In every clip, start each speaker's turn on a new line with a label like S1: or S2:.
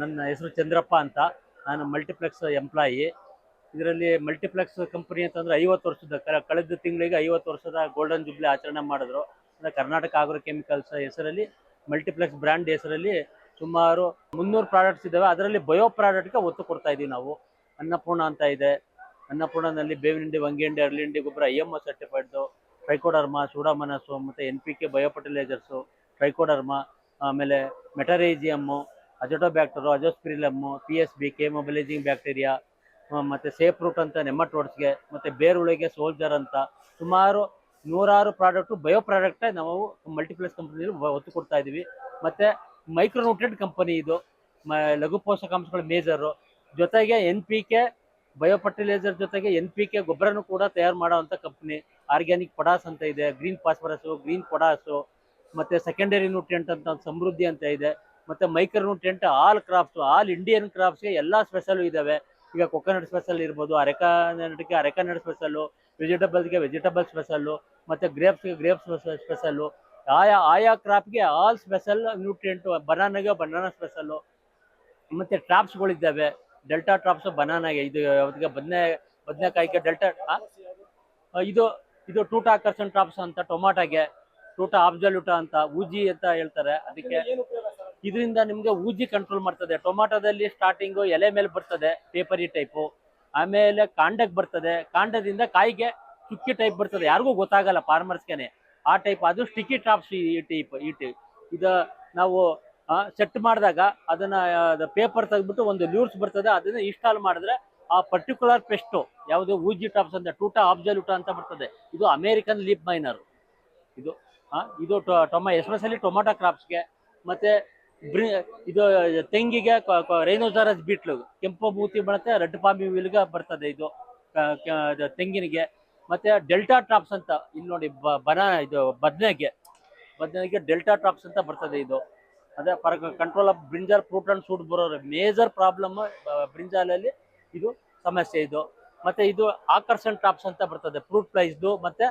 S1: ನನ್ನ ಹೆಸರು ಚಂದ್ರಪ್ಪ ಅಂತ. ನಾನು ಮಲ್ಟಿಪ್ಲೆಕ್ಸ್ ಎಂಪ್ಲಾಯಿ ಇದರಲ್ಲಿ ಮಲ್ಟಿಪ್ಲೆಕ್ಸ್ ಕಂಪನಿ ಅಂತಂದ್ರೆ ಐವತ್ತು ವರ್ಷದ ಕಳೆದ ತಿಂಗಳಿಗೆ ಐವತ್ತು ವರ್ಷದ ಗೋಲ್ಡನ್ ಜುಬ್ಲಿ ಆಚರಣೆ ಮಾಡಿದ್ರು. ಅಂದರೆ ಕರ್ನಾಟಕ ಆಗ್ರೋ ಕೆಮಿಕಲ್ಸ್ ಹೆಸರಲ್ಲಿ ಮಲ್ಟಿಪ್ಲೆಕ್ಸ್ ಬ್ರ್ಯಾಂಡ್ ಹೆಸರಲ್ಲಿ ಸುಮಾರು ಮುನ್ನೂರು ಪ್ರಾಡಕ್ಟ್ಸ್ ಇದ್ದಾವೆ ಅದರಲ್ಲಿ ಬಯೋ ಪ್ರಾಡಕ್ಟ್ಗೆ ಒತ್ತು ಕೊಡ್ತಾ ಇದ್ದೀವಿ ನಾವು. ಅನ್ನಪೂರ್ಣ ಅಂತ ಇದೆ. ಅನ್ನಪೂರ್ಣದಲ್ಲಿ ಬೇವಿನ ಹಿಂಡಿ ವಂಗಿ ಹಿಂಡಿ ಅರಳಿ ಗೊಬ್ಬರ ಐ ಎಂ ಸರ್ಟಿಫೈಡ್ದು ಟ್ರೈಕೋಡರ್ಮಾ ಸೂಡಾಮನಸು ಮತ್ತು N P K bio fertilisers trichoderma ಆಮೇಲೆ metarhizium azotobacter azospirillum P S B K bacteria ಮತ್ತು ಸೇಫ್ ರೂಟ್ ಅಂತ ನೆಮಟೋಡ್ಸ್ಗೆ ಮತ್ತು ಬೇರುಳಿಗೆ ಸೋಲ್ಜರ್ ಅಂತ ಸುಮಾರು ನೂರಾರು ಪ್ರಾಡಕ್ಟು ಬಯೋ ಪ್ರಾಡಕ್ಟ್ ನಾವು ಮಲ್ಟಿಪ್ಲೆಕ್ಸ್ ಕಂಪ್ನಿಯಲ್ಲಿ ಒತ್ತು ಕೊಡ್ತಾ ಇದ್ದೀವಿ. ಮತ್ತು ಮೈಕ್ರೋನ್ಯೂಟ್ರೆಂಟ್ ಕಂಪನಿ ಇದು, ಮ, ಲಘು ಪೋಷಕಾಂಶಗಳ ಮೇಜರು ಜೊತೆಗೆ N P K bio fertiliser ಜೊತೆಗೆ ಎನ್ ಪಿ ಕೆ ಗೊಬ್ಬರನೂ ಕೂಡ ತಯಾರು ಮಾಡೋವಂಥ ಕಂಪ್ನಿ ಆರ್ಗ್ಯಾನಿಕ್ ಪೊಡಾಸ್ ಅಂತ ಇದೆ ಗ್ರೀನ್ ಫಾಸ್ಫರಸ್ಸು ಗ್ರೀನ್ ಪೊಡಾಸು ಮತ್ತು ಸೆಕೆಂಡರಿ ನ್ಯೂಟ್ರಿಯೆಂಟ್ ಅಂತ, ಸಮೃದ್ಧಿ ಅಂತ ಇದೆ. ಮತ್ತು micro tent all crops all Indian ಕ್ರಾಪ್ಸ್ಗೆ ಎಲ್ಲ ಸ್ಪೆಷಲು ಇದ್ದಾವೆ ಈಗ ಕೊಕೊನಟ್ ಸ್ಪೆಷಲ್ ಇರ್ಬೋದು, ಅರೆಕಾನಟ್ಗೆ ಅರೆಕಾನಟ್ ಸ್ಪೆಷಲ್ಲು, ವೆಜಿಟೇಬಲ್ಸ್ಗೆ ವೆಜಿಟಬಲ್ ಸ್ಪೆಷಲ್ಲು, ಮತ್ತು ಗ್ರೇಪ್ಸ್ಗೆ ಗ್ರೇಪ್ಸ್ ಸ್ಪೆಷಲ್ ಆಯಾ ಆಯಾ ಕ್ರಾಪ್ಗೆ ಆಲ್ ಸ್ಪೆಷಲ್ ನ್ಯೂಟ್ರಿಯೆಂಟು, ಬನಾನಾಗೆ ಬನಾನಾ ಸ್ಪೆಷಲ್ಲು. ಮತ್ತು ಟ್ರಾಪ್ಸ್ಗಳಿದ್ದಾವೆ. ಡೆಲ್ಟಾ ಟ್ರಾಪ್ಸು ಬನಾನಾಗೆ ಇದು ಅದಕ್ಕೆ ಬದನೆ, ಬದನೆಕಾಯಿಗೆ ಡೆಲ್ಟಾ ಇದು ಇದು ಟೂಟ ಆಕರ್ಷನ್ ಟ್ರಾಪ್ಸ್ ಅಂತ, ಟೊಮಾಟೋಗೆ. ಟೂಟ ಆಬ್ಜಲ್ಯೂಟ ಅಂತ ಉಜಿ ಅಂತ ಹೇಳ್ತಾರೆ. ಅದಕ್ಕೆ ಇದರಿಂದ ನಿಮಗೆ ಊಜಿ ಕಂಟ್ರೋಲ್ ಮಾಡ್ತದೆ. ಟೊಮಾಟೋದಲ್ಲಿ ಸ್ಟಾರ್ಟಿಂಗು ಎಲೆ ಮೇಲೆ ಬರ್ತದೆ ಪೇಪರಿ ಟೈಪು ಆಮೇಲೆ ಕಾಂಡಕ್ಕೆ ಬರ್ತದೆ. ಕಾಂಡದಿಂದ ಕಾಯಿಗೆ ಚುಕ್ಕಿ ಟೈಪ್ ಬರ್ತದೆ. ಯಾರಿಗೂ ಗೊತ್ತಾಗಲ್ಲ ಫಾರ್ಮರ್ಸ್ಗೆನೆ ಆ ಟೈಪ್ ಅದು ಸ್ಟಿಕ್ಕಿ ಟ್ರಾಪ್ಸ್ ಈ ಟೈಪ್ ಈ ಟೈಪ್ ಇದು ನಾವು ಸೆಟ್ ಮಾಡಿದಾಗ ಅದನ್ನ ಪೇಪರ್ ತೆಗೆದ್ಬಿಟ್ಟು ಒಂದು ಲ್ಯೂರ್ಸ್ ಬರ್ತದೆ. ಅದನ್ನ ಇನ್ಸ್ಟಾಲ್ ಮಾಡಿದ್ರೆ ಆ ಪರ್ಟಿಕ್ಯುಲರ್ ಪೆಸ್ಟು ಯಾವುದು ಊಜಿ ಟಾಪ್ಸ್ ಅಂತ ಟೂಟಾ ಆಬ್ಜಲ್ಯೂಟ ಅಂತ ಬರ್ತದೆ. ಇದು ಅಮೇರಿಕನ್ ಲೀಪ್ ಮೈನರ್ ಇದು ಇದು ಟೊಮಾ ಎಸ್ಪೆಷಲಿ ಟೊಮಾಟೊ ಕ್ರಾಪ್ಸ್ಗೆ ಮತ್ತೆ ಇದು ತೆಂಗಿಗೆ ರೈನೋಸಾರಸ್ ಬೀಟ್ಲು. ಕೆಂಪು ಮೂತಿ ಬರುತ್ತೆ, ರೆಡ್ ಪಾಮಿ ವೀಲ್ಗೆ ಬರ್ತದೆ ಇದು. ತೆಂಗಿನಿಗೆ. ಮತ್ತೆ ಡೆಲ್ಟಾ ಟ್ರಾಪ್ಸ್ ಅಂತ, ಇಲ್ಲಿ ನೋಡಿ ಬನ, ಇದು ಬದನೆಗೆ. ಬದನೆಗೆ ಡೆಲ್ಟಾ ಟ್ರಾಪ್ಸ್ ಅಂತ ಬರ್ತದೆ ಇದು. ಅದೇ for control of brinjal fruit and shoot borer major problem ಬ್ರಿಂಜಾಲಲ್ಲಿ ಇದು ಸಮಸ್ಯೆ ಇದು. ಮತ್ತೆ ಇದು ಆಕರ್ಷಣ್ ಟ್ರಾಪ್ಸ್ ಅಂತ ಬರ್ತದೆ ಫ್ರೂಟ್ ಫ್ಲೈಸ್ದು ಮತ್ತೆ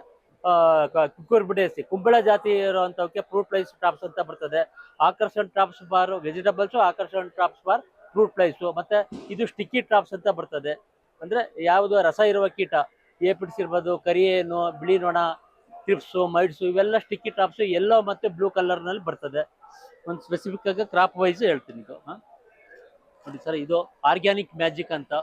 S1: ಕುಕ್ಕರ್ ಬಿಡೇಸಿ. ಕುಂಬಳ ಜಾತಿ ಇರುವಂತವಕ್ಕೆ ಫ್ರೂಟ್ ಫ್ಲೈಸ್ ಟ್ರಾಪ್ಸ್ ಅಂತ ಬರ್ತದೆ. Akarshan traps bar vegetables Akarshan traps bar fruit flies ಮತ್ತೆ ಇದು ಸ್ಟಿಕ್ಕಿ ಟ್ರಾಪ್ಸ್ ಅಂತ ಬರ್ತದೆ. ಅಂದ್ರೆ ಯಾವುದು ರಸ ಇರುವ ಕೀಟ. ಏಪಿಡ್ಸ್ ಇರ್ಬೋದು, ಕರಿಯೇನು ಬಿಳಿ ನೊಣ ಟ್ರಿಪ್ಸ್ ಮೈಡ್ಸು ಇವೆಲ್ಲ ಸ್ಟಿಕ್ಕಿ ಟ್ರಾಪ್ಸ್ ಎಲ್ಲೋ ಮತ್ತೆ ಬ್ಲೂ ಕಲರ್ನಲ್ಲಿ ಬರ್ತದೆ. ಒಂದು ಸ್ಪೆಸಿಫಿಕ್ ಆಗಿ ಕ್ರಾಪ್ ವೈಸ್ ಹೇಳ್ತೀನಿ ಇದು ಸರ್ ಇದು ಆರ್ಗ್ಯಾನಿಕ್ ಮ್ಯಾಜಿಕ್ ಅಂತ.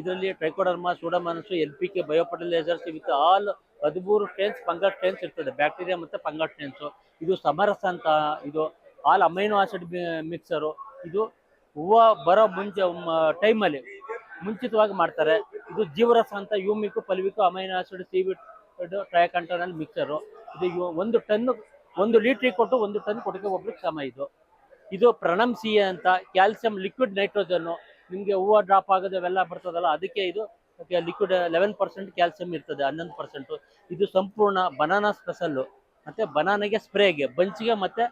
S1: ಇದರಲ್ಲಿ trichoderma pseudomonas L P K bio fertilisers with all ಹದಿಮೂರು ಸ್ಟ್ರೆನ್ಸ್ ಫಂಗಲ್ ಸ್ಟ್ರೆನ್ಸ್ ಇರ್ತದೆ. ಬ್ಯಾಕ್ಟೀರಿಯಾ ಮತ್ತು ಫಂಗಲ್ ಸ್ಟೇನ್ಸು ಇದು ಸಮರಸ ಅಂತ, ಇದು ಆಲ್ ಅಮೈನೋ ಆಸಿಡ್ ಮಿಕ್ಸರು. ಇದು ಹೂವು ಬರೋ ಮುಂಚೆ ಟೈಮಲ್ಲಿ ಮುಂಚಿತವಾಗಿ ಮಾಡ್ತಾರೆ. ಇದು ಜೀವರಸ ಅಂತ humic fulvic, amino acid C seaweed ಟ್ರಯಕಂಟನಲ್ಲಿ mixer. ಇದು ಒಂದು ಟನ್, ಒಂದು ಲೀಟ್ರಿಗೆ ಕೊಟ್ಟು ಒಂದು ಟನ್ ಕೊಟ್ಟಿಗೆ ಒಬ್ರಿಗೆ ಶ್ರಮ ಇದು. ಇದು ಪ್ರಣಮ್ ಎ ಅಂತ, ಕ್ಯಾಲ್ಸಿಯಂ ಲಿಕ್ವಿಡ್ ನೈಟ್ರೋಜನ್ನು ನಿಮಗೆ ಹೂವು ಡ್ರಾಪ್ ಆಗೋದು ಅವೆಲ್ಲ ಬರ್ತದಲ್ಲ, ಅದಕ್ಕೆ ಇದು ಲಿಕ್ವಿಡ್ ಲೆವೆನ್ ಪರ್ಸೆಂಟ್ ಕ್ಯಾಲ್ಸಿಯಂ ಇರ್ತದೆ, ಹನ್ನೊಂದು ಪರ್ಸೆಂಟು ಇದು ಸಂಪೂರ್ಣ ಬನಾನಾ ಸ್ಪೆಷಲ್ಲು ಮತ್ತು ಬನಾನಾಗೆ ಸ್ಪ್ರೇಗೆ ಬಂಚಿಗೆ ಮತ್ತು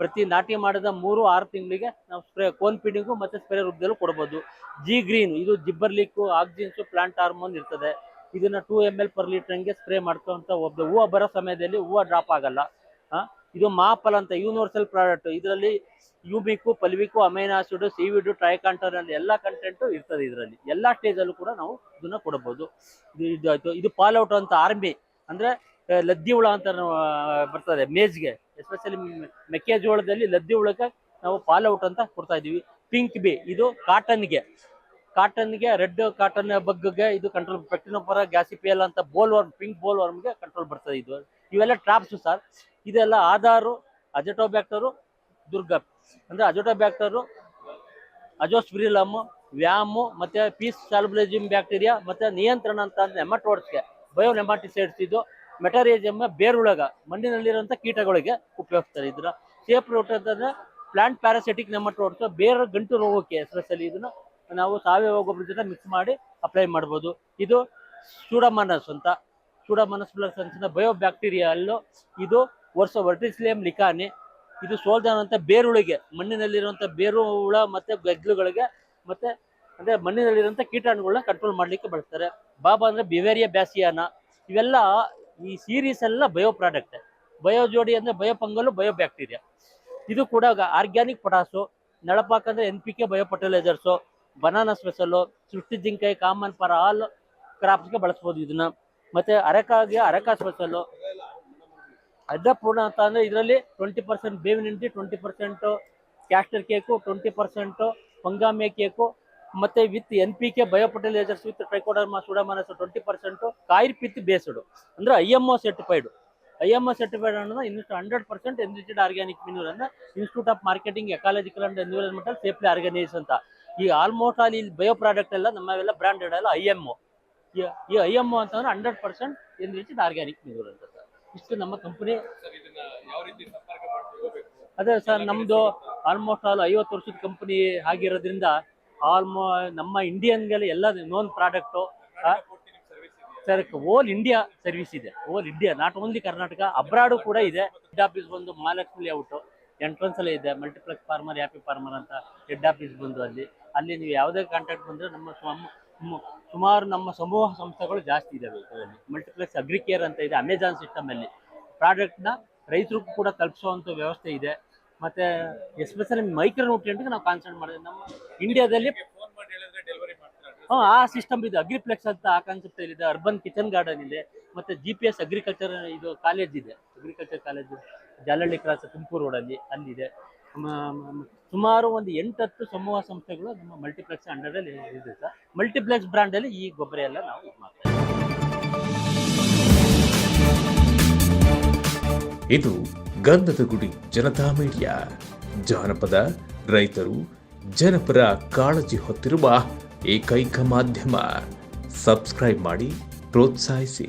S1: ಪ್ರತಿ ನಾಟಿ ಮಾಡಿದ ಮೂರು, ಆರು ತಿಂಗಳಿಗೆ ನಾವು ಸ್ಪ್ರೇ ಕೋನ್ ಫೀಡಿಂಗು ಮತ್ತು ಸ್ಪ್ರೇ ರೂಪದಲ್ಲೂ ಕೊಡ್ಬೋದು. ಜಿ ಗ್ರೀನ್ ಇದು ಜಿಬ್ಬರ್ಲಿಕ್ಕು ಆಕ್ಸಿನ್ಸು ಪ್ಲಾಂಟ್ ಹಾರ್ಮೋನ್ ಇರ್ತದೆ. ಇದನ್ನ ಟೂ ಎಂ ಎಲ್ ಪರ್ ಲೀಟ್ರಂಗೆ ಸ್ಪ್ರೇ ಮಾಡ್ಕೊಂತ ಒಬ್ಬ, ಹೂವು ಬರೋ ಸಮಯದಲ್ಲಿ ಹೂವು ಡ್ರಾಪ್ ಆಗಲ್ಲ. ಇದು ಮಾಪಲ್ ಅಂತ ಯೂನಿವರ್ಸಲ್ ಪ್ರಾಡಕ್ಟ್ ಇದರಲ್ಲಿ ಯೂಬಿಕು ಪಲ್ವಿಕು ಅಮೈನ್ ಆಸಿಡ್, ಸಿವಿಡು, ಟ್ರೈಕಾಂಟರ್ ಎಲ್ಲ ಕಂಟೆಂಟು ಇರ್ತದೆ ಇದರಲ್ಲಿ. ಎಲ್ಲ ಸ್ಟೇಜಲ್ಲೂ ಕೂಡ ನಾವು ಇದನ್ನ ಕೊಡಬಹುದು ಇದು ಇದು ಆಯ್ತು. ಇದು ಪಾಲ್ಔಟ್ ಅಂತ ಆರ್ಮಿ ಅಂದ್ರೆ ಲದ್ದಿ ಹುಳ ಅಂತ ಬರ್ತದೆ ಮೇಜ್ಗೆ. ಎಸ್ಪೆಷಲಿ ಮೆಕ್ಕೆಜೋಳದಲ್ಲಿ ಲದ್ದಿ ಹುಳಕ್ಕೆ ನಾವು ಪಾಲ್ಔಟ್ ಅಂತ ಕೊಡ್ತಾ ಇದೀವಿ ಪಿಂಕ್ ಬಿ ಇದು ಕಾಟನ್ಗೆ ಕಾಟನ್ಗೆ, ರೆಡ್ ಕಾಟನ್ ಬಗ್ಗ್ಗೆ ಇದು ಕಂಟ್ರೋಲ್ ಪೆಕ್ಟಿನೋಪರ ಗ್ಯಾಸಿಪಿಯಲ್ ಅಂತ ಬೋಲ್ ವರ್ಮ್, ಪಿಂಕ್ ಬೋಲ್ ವರ್ಮ್ಗೆ ಕಂಟ್ರೋಲ್ ಬರ್ತದೆ ಇದು. ಇವೆಲ್ಲ ಟ್ರಾಪ್ಸ್ ಸರ್ ಇದೆಲ್ಲ ಆಧಾರು, ಅಜಟೋಬ್ಯಾಕ್ಟರು, ದುರ್ಗ. ಅಂದ್ರೆ ಅಜೋಟೋಬ್ಯಾಕ್ಟರು, ಅಜೋಸ್ಪ್ರಿಲಮ್, ವ್ಯಾಮು, ಮತ್ತೆ ಪೀಸ್ ಸಾಲ್ಬುಲಜಿಮ್ ಬ್ಯಾಕ್ಟೀರಿಯಾ, ಮತ್ತೆ ನಿಯಂತ್ರಣ ಅಂತ ನೆಮಟೋಡ್ಸ್ಗೆ ಬಯೋ ನೆಮಾಟಿಸೈಡ್ಸ್ ಇದು ಮೆಟರೇಜಿಯಮ್ ಬೇರುಳಗ, ಮಣ್ಣಿನಲ್ಲಿರುವಂಥ ಕೀಟಗಳಿಗೆ ಉಪಯೋಗಿಸ್ತಾರೆ ಇದರ. ಸೇಫ್ ರೂಟ್ ಅಂತಂದ್ರೆ ಪ್ಲಾಂಟ್ ಪ್ಯಾರಾಸಿಟಿಕ್ ನೆಮಟೋಡ್ಸ್ ಬೇರೆ ಗಂಟು ರೋಗಕ್ಕೆ ಎಸ್ಪೆಷಲಿ ಇದನ್ನ. ನಾವು ಸಾವಯವ ಗೊಬ್ಬರ ಜೊತೆ ಮಿಕ್ಸ್ ಮಾಡಿ ಅಪ್ಲೈ ಮಾಡ್ಬೋದು. ಇದು ಸೂಡಮನಸ್ ಅಂತ. ಸೂಡಮನಸ್ ಪ್ಲಸ್ ಅಂತ ಬಯೋ ಬ್ಯಾಕ್ಟೀರಿಯಲ್ಲು ಇದು ವರ್ಷ ವರ್ಟಿಸ್ಲಿಯಂ ಲಿಕಾನಿ. ಇದು ಸೋಲ್ದಂಥ ಬೇರುಳಿಗೆ ಮಣ್ಣಿನಲ್ಲಿರುವಂಥ ಬೇರು ಹುಳ ಮತ್ತು ಗಜ್ಲುಗಳಿಗೆ ಮತ್ತು ಅಂದರೆ ಮಣ್ಣಿನಲ್ಲಿರುವಂಥ ಕೀಟಾಣುಗಳನ್ನ ಕಂಟ್ರೋಲ್ ಮಾಡಲಿಕ್ಕೆ ಬಳಸ್ತಾರೆ. ಬಾಬಾ ಅಂದರೆ ಬಿವೇರಿಯಾ ಬ್ಯಾಸಿಯಾನ. ಇವೆಲ್ಲ ಈ ಸೀರೀಸ್ ಎಲ್ಲ ಬಯೋ ಪ್ರಾಡಕ್ಟ್ ಬಯೋ ಜೋಡಿ ಅಂದರೆ ಬಯೋ ಪಂಗಲು ಬಯೋ ಬ್ಯಾಕ್ಟೀರಿಯಾ ಇದು ಕೂಡ ಆರ್ಗ್ಯಾನಿಕ್ ಪೊಟಾಸು. ನಳಪಾಕ ಅಂದರೆ N P K bio fertilisers banana special Srushti ಜಿಂಕಾಯಿ common for all ಕ್ರಾಪ್ಸ್ಗೆ ಬಳಸ್ಬೋದು ಇದನ್ನ. ಮತ್ತೆ ಅರೆಕಾಗೆ ಅರೆಕ ಸ್ಪೆಷಲ್ಲು ಅಡ್ಡಪೂರ್ಣ ಅಂತ ಅಂದ್ರೆ ಇದರಲ್ಲಿ ಟ್ವೆಂಟಿ ಪರ್ಸೆಂಟ್ ಬೇವಿನ ಹಿಂಡಿ twenty percent castor cake twenty percent pongamia cake ಮತ್ತೆ with N P K bio fertilisers with trichoderma pseudomonas twenty percent coir pith based. ಅಂದ್ರೆ I M O certified I M O certified ಅನ್ನೋದು ಇನ್ನಿಷ್ಟು hundred percent enriched organic manure ಅಂದ್ರೆ institute of marketing ecological and environmental safely organise ಅಂತ. ಈ almost all ಇಲ್ಲಿ bio product ಎಲ್ಲ ನಮ್ಮವೆಲ್ಲ branded ಎಲ್ಲ I M ಈ ಐ ಎಂ ಅಂತಂದ್ರೆ hundred percent enriched organic manure ಅಂತ ಸರ್ ಇಷ್ಟು ನಮ್ಮ ಕಂಪನಿ ಅದೇ ಸರ್ ನಮ್ದು ಆಲ್ಮೋಸ್ಟ್ ಆಲ್ ಐವತ್ತು ವರ್ಷದ ಕಂಪನಿ ಆಗಿರೋದ್ರಿಂದ ಆಲ್ಮೋ ನಮ್ಮ ಇಂಡಿಯನ್ಗೆಲ್ಲ ಎಲ್ಲ known product sir all India service ಇದೆ. All India not only Karnataka abroad ಕೂಡ ಇದೆ. ಹೆಡ್ ಆಫೀಸ್ ಬಂದು ಮಹಾಲಕ್ಷ್ಮಿ ಔಟ್ ಎಂಟ್ರೆನ್ಸ್ ಅಲ್ಲೇ ಇದೆ. ಮಲ್ಟಿಪ್ಲೆಕ್ಸ್ ಫಾರ್ಮರ್ ಹ್ಯಾಪಿ ಫಾರ್ಮರ್ ಅಂತ ಹೆಡ್ ಆಫೀಸ್ ಬಂದು ಅಲ್ಲಿ. ಅಲ್ಲಿ ನೀವು ಯಾವುದೇ ಕಾಂಟ್ಯಾಕ್ಟ್ ಬಂದರೆ ನಮ್ಮ ಸುಮಾರು ನಮ್ಮ ಸಮೂಹ ಸಂಸ್ಥೆಗಳು ಜಾಸ್ತಿ ಇದೆ ಇದರಲ್ಲಿ. ಮಲ್ಟಿಪ್ಲೆಕ್ಸ್ ಅಗ್ರಿಕೇರ್ ಅಂತ ಇದೆ ಅಮೆಜಾನ್ ಸಿಸ್ಟಮ್ ಅಲ್ಲಿ. ಪ್ರಾಡಕ್ಟ್ನ ರೈತರಿಗೂ ಕೂಡ ತಲುಪಿಸುವಂಥ ವ್ಯವಸ್ಥೆ ಇದೆ. ಮತ್ತೆ ಎಸ್ಪೆಷಲಿ ಮೈಕ್ರೋ ನ್ಯೂಟ್ರಿಯೆಂಟ್ಗೆ ನಾವು ಕಾನ್ಸಲ್ಟ್ ಮಾಡಿದ್ವಿ ನಮ್ಮ ಇಂಡಿಯಾದಲ್ಲಿ
S2: ಫೋನ್ ಮಾಡಿ ಹೇಳಿದ್ರೆ ಡೆಲಿವರಿ ಮಾಡ್ತಾರೆ?
S1: ಹ್ಮ್ ಆ ಸಿಸ್ಟಮ್ ಇದೆ. ಅಗ್ರಿಪ್ಲೆಕ್ಸ್ ಅಂತ ಆ ಕಾನ್ಸೆಪ್ಟ್ ಇದೆ ಅರ್ಬನ್ ಕಿಚನ್ ಗಾರ್ಡನ್ ಇದೆ ಮತ್ತೆ ಜಿ ಪಿ ಎಸ್ ಅಗ್ರಿಕಲ್ಚರ್ ಇದು ಕಾಲೇಜ್ ಇದೆ. Agriculture college Jalahalli cross Tumakuru ರೋಡಲ್ಲಿ ಅಲ್ಲಿದೆ. ಸುಮಾರು ಒಂದು ಎಂಟತ್ತು ಸಮೂಹ ಸಂಸ್ಥೆಗಳು ನಮ್ಮ ಮಲ್ಟಿಪ್ಲೆಕ್ಸ್ ಅಂಡರಲ್ಲಿ ಇದೆ ಸರ್. ಮಲ್ಟಿಪ್ಲೆಕ್ಸ್ ಬ್ರ್ಯಾಂಡಲ್ಲಿ ಈ ಗೊಬ್ಬರ ಎಲ್ಲ ನಾವು ಇದು ಮಾಡ್ತೇವೆ
S3: ಇದು ಗಂಧದ ಗುಡಿ, ಜನತಾ ಮೀಡಿಯಾ. ಜಾನಪದ, ರೈತರು, ಜನಪರ ಕಾಳಜಿ ಹೊತ್ತಿರುವ ಏಕೈಕ ಮಾಧ್ಯಮ. ಸಬ್ಸ್ಕ್ರೈಬ್ ಮಾಡಿ, ಪ್ರೋತ್ಸಾಹಿಸಿ.